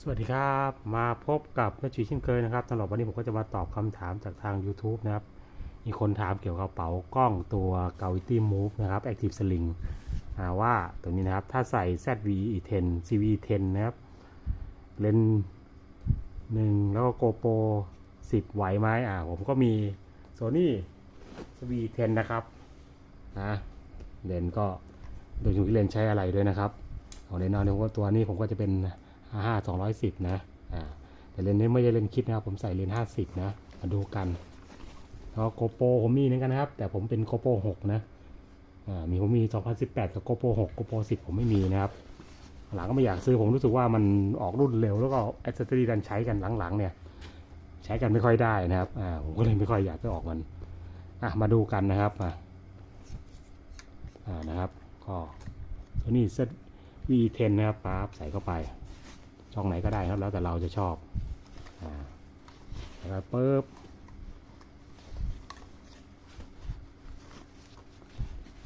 สวัสดีครับ มาพบกับแม่ชีเช่นเคยนะครับสำหรับวันนี้ผมก็จะมาตอบคำถามจากทาง YouTube นะครับ มีคนถามเกี่ยวกับกระเป๋ากล้องตัว Gravity Move นะครับ Active Sling ว่าตัวนี้นะครับ ถ้าใส่ ZV-10 CV10 นะครับ เลนส์หนึ่งแล้วก็ GoPro 10 ไหวไหมอ่าผมก็มี Sony CV10 นะครับนะเลนส์ก็โดยที่เลนส์ใช้อะไรด้วยนะครับของเลนส์นอนเนี่ยผมก็ตัวนี้ผมก็จะเป็น ห้าสองร้อยสิบนะอ่าแต่เลนส์นี้ไม่ใช่เลนส์คิดนะครับ ผมใส่เลนส์ห้าสิบนะมาดูกันแล้วโกโปรผมมีเหมือนกันนะครับ แต่ผมเป็นโกโปรหกนะอ่ามีผมมี2018กับโกโปรหกโกโปรสิบผมไม่มีนะครับ หลังก็ไม่อยากซื้อผมรู้สึกว่ามันออกรุ่นเร็วแล้วก็แอ c เซสซอรี่ดันใช้กันหลังๆ เนี่ย ใช้กันไม่ค่อยได้นะครับอ่าผมก็เลยไม่ค่อยอยากไปออกมันอะมาดูกันนะครับอ่าอ่านะครับก็ตัวนี้เซต V10 นะครับปั๊บใส่เข้าไป ช่องไหนก็ได้ครับ แล้วแต่เราจะชอบอ่าแล้วปุ๊บ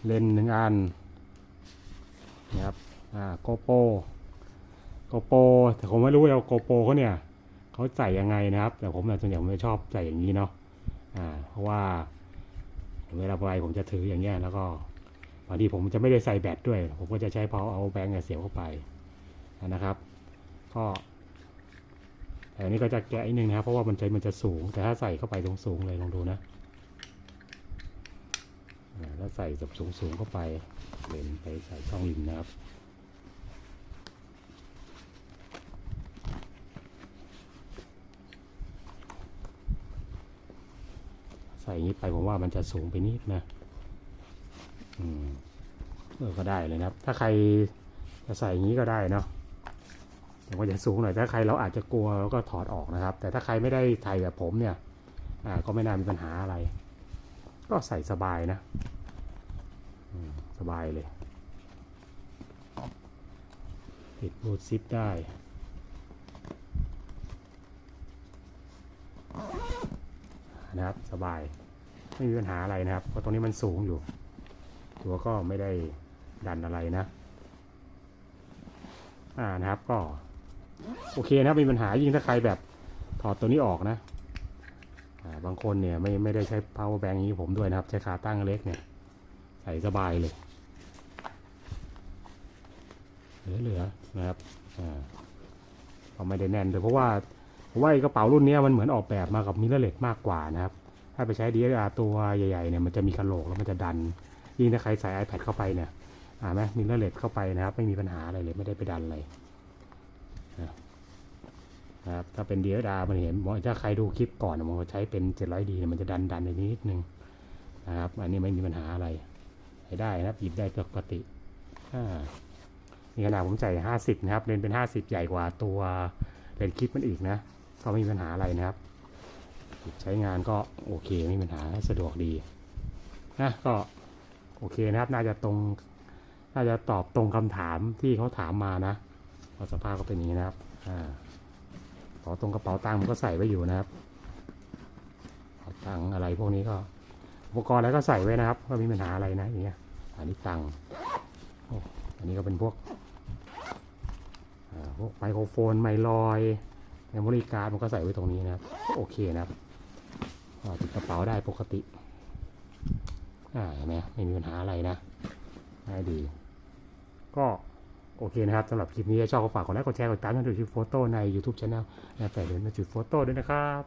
เลนหนึ่งอันนะครับอ่าโกโปโกโปแต่ผมไม่รู้ว่าโกโปเขาเนี่ยเขาใส่ยังไงนะครับ แต่ผมเนี่ยส่วนใหญ่ผมจะชอบใส่อย่างนี้เนาะอ่าเพราะว่าเวลาไปผมจะถืออย่างเงี้ยแล้วก็บางทีผมจะไม่ได้ใส่แบตด้วย ผมก็จะใช้พอเอาแบงค์เนี่ยเสียบเข้าไปนะครับ ก็แต่อันนี้ก็จะแกะอีกนึงนะครับ เพราะว่ามันใจมันจะสูง แต่ถ้าใส่เข้าไปตรงสูงเลยลองดูนะอ่าแล้วใส่แบบสูงสูงๆเข้าไปเลนไปใส่ช่องริมนะครับใส่อย่างนี้ไปผมว่ามันจะสูงไปนิดนะ อืมเออก็ได้เลยนะครับ ถ้าใครจะใส่อย่างนี้ก็ได้เนาะ แต่ว่าจะสูงหน่อยถ้าใครเราอาจจะกลัวแล้วก็ถอดออกนะครับ แต่ถ้าใครไม่ได้ถ่ายแบบผมเนี่ยก็ไม่น่ามีปัญหาอะไร ก็ใส่สบายนะสบายเลยปิดบูทซิปได้นะครับสบายไม่มีปัญหาอะไรนะครับเพราะตรงนี้มันสูงอยู่ ตัวก็ไม่ได้ดันอะไรนะอ่านะครับก็ โอเคนะครับมีปัญหายิ่งถ้าใครแบบถอดตัวนี้ออกนะาบางคนเนี่ยไม่ไม่ได้ใช้ power bank อย่างนี้ผมด้วยนะครับ ใช้ขาตั้งเล็กเนี่ย ใส่สบายเลยเหลือๆนะครับอ่าก็ไม่ได้แน่นเลยเพราะว่าว่ากระเป๋ารุ่นนี้มันเหมือนออกแบบมากับมิเรอร์เลสมากกว่านะครับ ถ้าไปใช้ DSR ตัวใหญ่ๆเนี่ยมันจะมีกระโหลกแล้วมันจะดัน ยิ่งถ้าใครใส่ iPad เข้าไปเนี่ยอ่าไหมมิเรอร์เลสเข้าไปนะครับ ไม่มีปัญหาอะไรเลยไม่ได้ไปดันอะไร นะครับถ้าเป็น DSLR มันเห็นบอถ้าใครดูคลิปก่อนมันใช้เป็น 700D เนี่ยมันจะดันดันในนิดนึงนะครับอันนี้ไม่มีปัญหาอะไรใช้ได้นะครับหยิบได้ปกติอ่านี่ขนาดผมใส่50นะครับเลนเป็น50ใหญ่กว่าตัวเลนคลิปมันอีกนะ ก็ไม่มีปัญหาอะไรนะครับ ใช้งานก็โอเคไม่มีปัญหาสะดวกดีนะก็โอเคนะครับ น่าจะตรง น่าจะตอบตรงคำถามที่เขาถามมานะ เพราะสภาพก็เป็นอย่างนี้นะครับอ่ากระเป๋าตรงกระเป๋าตังค์มันก็ใส่ไว้อยู่นะครับกระเป๋าตังค์อะไรพวกนี้ก็ อุปกรณ์อะไรก็ใส่ไว้นะครับก็ไมมีปัญหาอะไรนะอย่างเงี้ยอันนี้ตังค์อันนี้ก็เป็นพวกพวกไมโครโฟนไมลอยเมมโมรี่การ์ดมันก็ใส่ไว้ตรงนี้นะครับโอเคนะครับติดกระเป๋าได้ปกติอ่าเห็นไหมไม่มีปัญหาอะไรนะง่ายดี ก็ โอเคนะครับสำหรับคลิปนี้ชอบก็ฝากกดไลค์กดแชร์กดติดตามช่องดูชิโฟโต้ใน YouTube Channel และแฝดเดินมาจุดโฟโต้ด้วยนะครับ